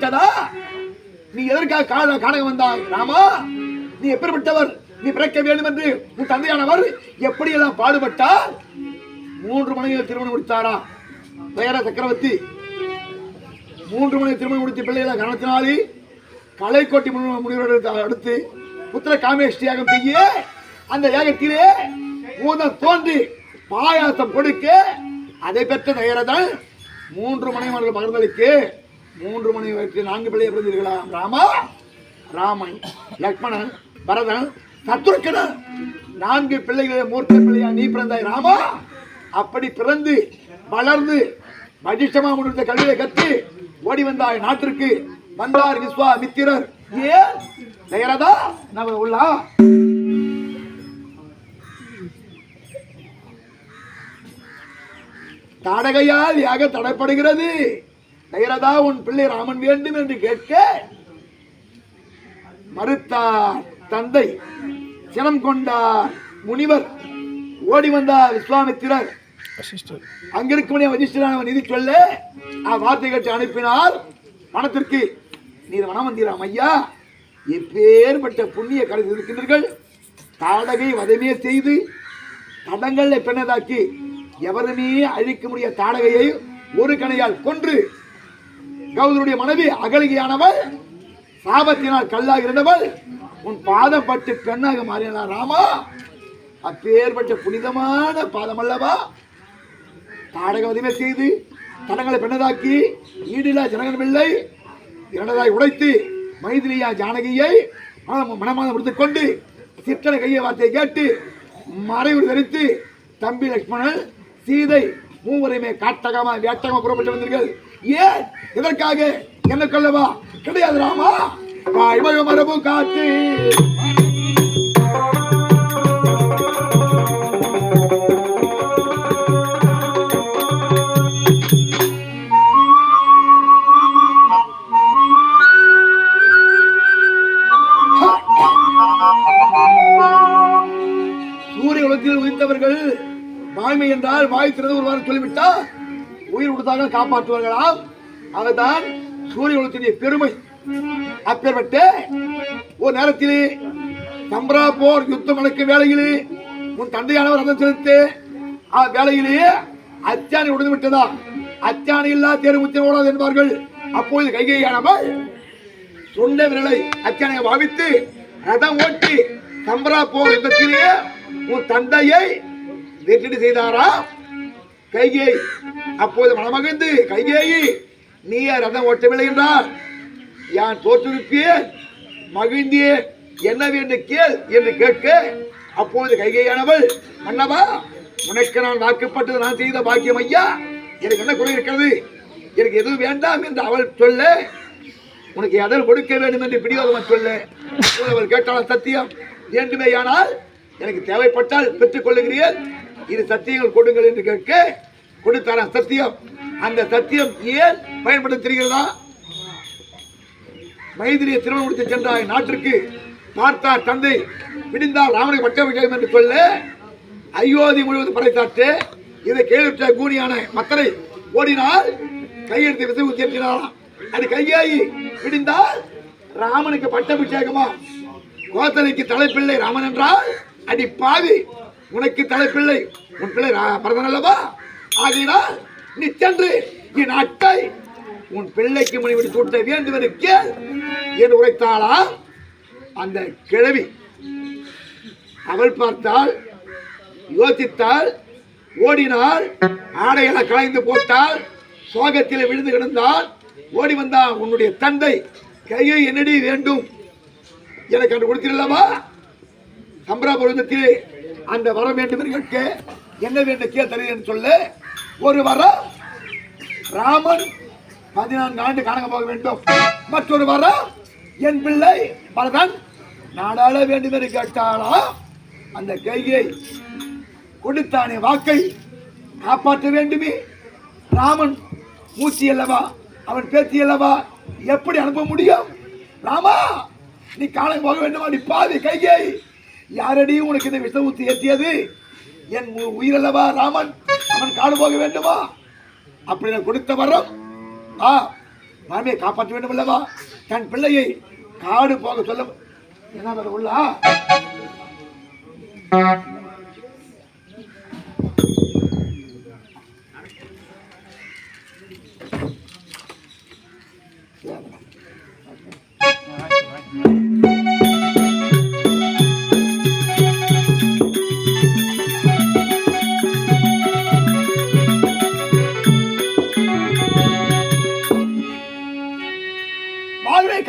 விட்டதா நீ எதற்காக காண காணகம் வந்தாய்? ராமா நீ எப்படிப்பட்டவர் நீ பிறக்க வேண்டும் என்று உன் தந்தையானவர் எப்படியெல்லாம் பாடுபட்டார்? மூன்று மனைவிகள் திருமணம் முடித்தாரா? தயார சக்கரவர்த்தி மூன்று மணி திருமணம் முடித்த பிள்ளைகளை கணத்தினாலே கலைக்கோட்டி முனிவர் அடுத்து புத்திர காமேஷ்டியாகம் செய்ய அந்த யாகத்திலே பூதம் தோன்றி பாயாசம் கொடுக்க அதை பெற்ற தயாரதான் மூன்று மனைவர்கள் பகிர்ந்தளிக்கு மூன்று மணி வயிற்று நான்கு பிள்ளையை பிறந்தீர்களா? ராமா ராமன் லக்மணன் பரதன் சத்ருக்கனன் நான்கு பிள்ளைகளை மூர்த்த பிள்ளையா நீ பிறந்தாய் ராமா. அப்படி பிறந்து வளர்ந்து மகிஷமா முடிந்த கல்வியை கற்று ஓடி வந்தாய் நாட்டிற்கு. வந்தார் விஸ்வா மித்திரர். ஏன் ஜெயரதா நம்ம உள்ளா. தாடகையால் யாக தடைப்படுகிறது. தயரதா உன் பிள்ளை ராமன் வேண்டும் என்று கேட்க மறுத்தார் தந்தை. சினம் கொண்டார் முனிவர். ஓடி வந்தார் விஸ்வாமித்திரர். அங்கிருக்கும் வசிஷ்டரான நிதி சொல்ல வார்த்தை கேட்டு அனுப்பினார். பணத்திற்கு நீர் வனம் வந்தீராம் ஐயா எப்பேற்பட்ட புண்ணிய கருத்து இருக்கின்றீர்கள்? தாடகை வதமே செய்து தடங்களை பெண்ணதாக்கி எவருமே அழிக்க முடிய தாடகையை ஒரு கணையால் கொன்று கௌதருடைய மனைவி அகலிகையானவள் சாபத்தினால் கல்லாக இருந்தவள் உன் பாதம் பட்டு பெண்ணாக மாறினா ராமா? அப்பேற்பட்ட புனிதமான பாதம் அல்லவா தாடக செய்து தடங்களை பெண்ணதாக்கி ஈடிலா ஜனகனமில்லை. இரண்டதாய் உடைத்து மைதிலியா ஜானகியை மனம் மனமாக முடித்துக் கொண்டு சிற்றனை கையை வார்த்தையை கேட்டு மறைவு தரித்து தம்பி லக்ஷ்மணன் சீதை மூவரையுமே காட்டகமா வேட்டகமா புறப்பட்டு வந்தீர்கள். ஏன்? இதற்காக என்ன கொள்ளவா கிடையாது ராமா. வாய்மக மரபு காத்து. சூரிய உலகத்தில் உதித்தவர்கள் வாய்மை என்றால் வாய் திறந்து ஒரு வாரம் சொல்லிவிட்டால் உயிர் கொடுத்தாக காப்பாற்றுவார்களாம் அதுதான் சூரிய ஒளித்தினுடைய பெருமை. அப்பேற்பட்டு ஒரு நேரத்திலே சம்பரா போர் யுத்தம் நடக்கும் வேலையிலே உன் தந்தையானவர் ரதம் செலுத்து வேலையிலேயே அச்சாணி உடைந்து விட்டதா? அச்சாணி இல்லா தேர்வு ஓடாது என்பார்கள். அப்பொழுது கைகையானவர் சொன்ன விரலை அச்சானையை பாவித்து ரதம் ஓட்டி சம்பரா போர் யுத்தத்திலேயே உன் தந்தையை வெற்றி செய்தாரா? கைகே. அப்போது மனமகிழ்ந்து கைகேயி நீ ரதம் ஓட்டவில்லை என்றால் யான் தோற்றுவிப்பேன் மகிழ்ந்தே என்ன வேண்டு கேள் என்று கேட்க. அப்போது கைகையானவள் மன்னவா உனக்கு நான் வாக்குப்பட்டது நான் செய்த பாக்கியம் ஐயா. எனக்கு என்ன குறை இருக்கிறது? எனக்கு எதுவும் வேண்டாம் என்று அவள் சொல்ல உனக்கு எதல் கொடுக்க வேண்டும் என்று பிடிவாதமாக சொல்ல. அப்போது அவள் கேட்டாள் சத்தியம் வேண்டுமே ஆனால் எனக்கு தேவைப்பட்டால் பெற்றுக் கொள்ளுகிறீர்கள். இது சத்தியங்கள் கொடுங்கள் என்று கேட்க கொடுத்தாரா சத்தியம். அந்த சத்தியம் ஏன் பயன்படுத்த தெரிகிறதா மைதிரியை திருமணம் முடித்து சென்றாய் நாட்டிற்கு பார்த்தார் தந்தை. விடிந்தால் ராமனை பட்டாபிஷேகம் என்று சொல்ல அயோத்தி முழுவதும் படைத்தாட்டு இதை கேள்விட்ட கூனியான மக்களை ஓடினால் கையெழுத்து விசை தேற்றினாராம் அது கையாயி விடிந்தால் ராமனுக்கு பட்டாபிஷேகமா? கோத்தலைக்கு தலைப்பிள்ளை ராமன் என்றால் அடி பாவி. உனக்கு தலைப்பிள்ளை உன் பிள்ளை ரா- பரதன் அல்லவா நீ சென்று என் அட்டை உன் பிள்ளைக்கு மணிவிடி சூட்ட வேண்டும் என்று கேள் என்று உரைத்தாளா அந்த கிழவி. அவள் பார்த்தால் யோசித்தால் ஓடினால் ஆடைகளை கலைந்து போட்டால் சோகத்தில் விழுந்து கிடந்தால் ஓடி வந்தால் உன்னுடைய தந்தை கையை என்னடி வேண்டும்? எனக்கு அன்று கொடுத்தீர்களவா சம்பராபுரத்திலே அந்த வரம் வேண்டும் என்று கேட்க என்ன வேண்டும் கேள் என்று சொல்ல ஒரு வரம் ராமன் பதினான்கு ஆண்டு காணக போக வேண்டும். மற்றொரு வரம் என் பிள்ளை பலதான் நாடாள வேண்டும் என்று கேட்டாளா? அந்த கையை கொடுத்தானே வாக்கை காப்பாற்ற வேண்டுமே. ராமன் மூச்சி அல்லவா? அவன் பேத்தி அல்லவா? எப்படி அனுப்ப முடியும்? ராமா நீ காலம் போக வேண்டுமா? நீ பாவி கைகை யாரடி உனக்கு இந்த விஷம் ஏற்றியது என் உயிரல்லவா ராமன்? அவன் காடு போக வேண்டுமா? அப்படி நான் கொடுத்த வரம் ஆ மாமியை காப்பாற்ற வேண்டும் அல்லவா தன் பிள்ளையை காடு போக சொல்ல என்ன உள்ளா?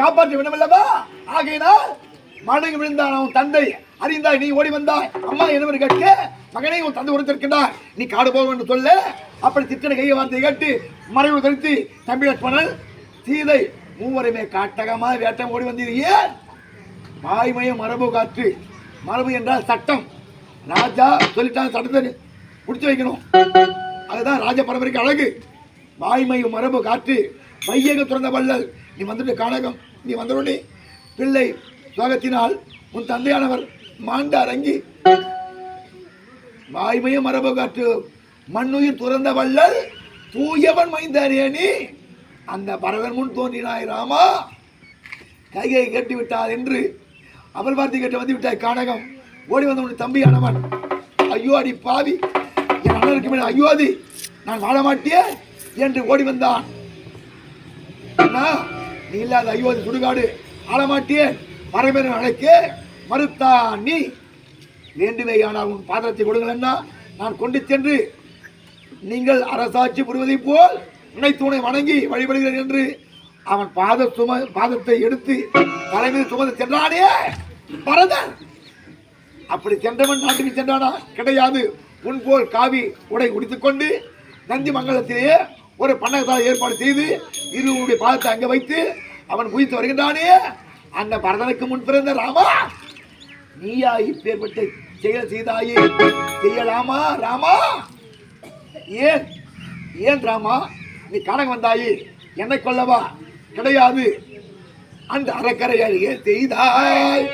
காப்பாற்ற வேண்டும் ஆகையினால் மடங்கு விழுந்தான் அவன் தந்தை. அறிந்தாய் நீ ஓடி வந்தாய். அம்மா என்னவன் கேட்க மகனை உன் தந்தை உரைத்திருக்கின்றார் நீ காடு போக என்று சொல்ல அப்படி திட்டனை கையை வார்த்தை கேட்டு மறைவு தரித்து தம்பி லட்சுமணன் சீதை மூவருமே காட்டகமாக வேட்டம் ஓடி வந்தீர். ஏன்? மரபு காற்று. மரபு என்றால் சட்டம். ராஜா சொல்லிட்டான் சட்டத்தை பிடிச்சி வைக்கணும். அதுதான் ராஜ பரம்பரைக்கு அழகு. வாய்மையும் மரபு காற்று. வையக துறந்த வள்ளல். நீ வந்துட்டு காணகம் நீ வந்தவுடனே பிள்ளை சோகத்தினால் உன் தந்தையானவர் மாண்ட அரங்கி. வாய்மையும் மரபு காற்று மண்ணுயிர் துறந்த வள்ளல் தூயவன் மைந்தானே நீ. அந்த பரவன் முன் தோன்றினாய் ராமா. கையை கட்டி விட்டார் என்று அவள் வார்த்தை கேட்டு வந்து விட்டாய் கானகம். ஓடி வந்த உன் தம்பியானவன். ஐயோ அடி பாவி. என் அண்ணனுக்கு மேல் ஐயோதி நான் வாழ மாட்டேன் என்று ஓடி வந்தான். அண்ணா நீ இல்லாத ஐயோ சுடுகாடு ஆளமாட்டியே மரபெரும் பரமேன அழைக்க மறுத்தான் நீ. வேண்டுமே ஆனால் உன் பாதத்தை கொடுங்கள் நான் கொண்டு சென்று நீங்கள் அரசாட்சி புரிவதைப் போல் உன்னை வணங்கி வழிபடுகிறேன் என்று அவன் பாத சும பாதத்தை எடுத்து தலைமையில் சுமந்து சென்றானே. பரதன் அப்படி சென்றவன் நாட்டுக்கு சென்றானா? கிடையாது. உன் போல் காவி உடை உடித்துக்கொண்டு நந்தி மங்கலத்திலேயே ஒரு பண்ணகத்தால் ஏற்பாடு செய்து இருவருடைய பாதத்தை அங்கே வைத்து அவன் குதித்து வருகின்றானே. அந்த பரதனுக்கு முன் பிறந்த ராமா நீயா இப்பேற்பட்ட செயல் செய்தாயே. செய்யலாமா ராமா? ஏன் ஏன் ராமா? நீ கணக்கு வந்தாயே. என்னை கொல்லவா? கிடையாது. அந்த அறக்கரை செய்தாய்?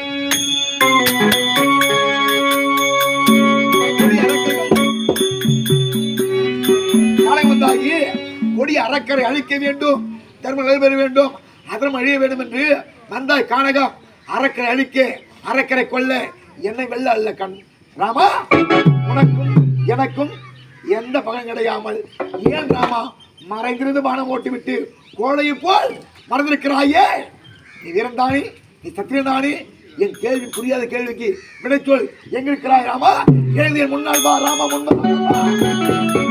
கொடி அறக்கரை அழிக்க வேண்டும் தர்மம் நடைபெற வேண்டும் அதர்மம் அழிய வேண்டும் என்று வந்தாய் கானகம். அறக்கரை அழிக்க அறக்கரை கொல்ல என்னை வெல்ல அல்ல கண். ராமா உனக்கும் எனக்கும் எந்த பகன் கிடையாமல் ஏன் ராமா மறைந்திருந்து பானம் ஓட்டிவிட்டு கோழையை போல் மறந்திருக்கிறாயே? நீ வீரன்தானே நீ சத்திரன்தானே? என் கேள்வி புரியாத கேள்விக்கு விடை எங்கிருக்கிறாய் ராமா? கேள்வி முன்னாள் வா ராமா முன்னால்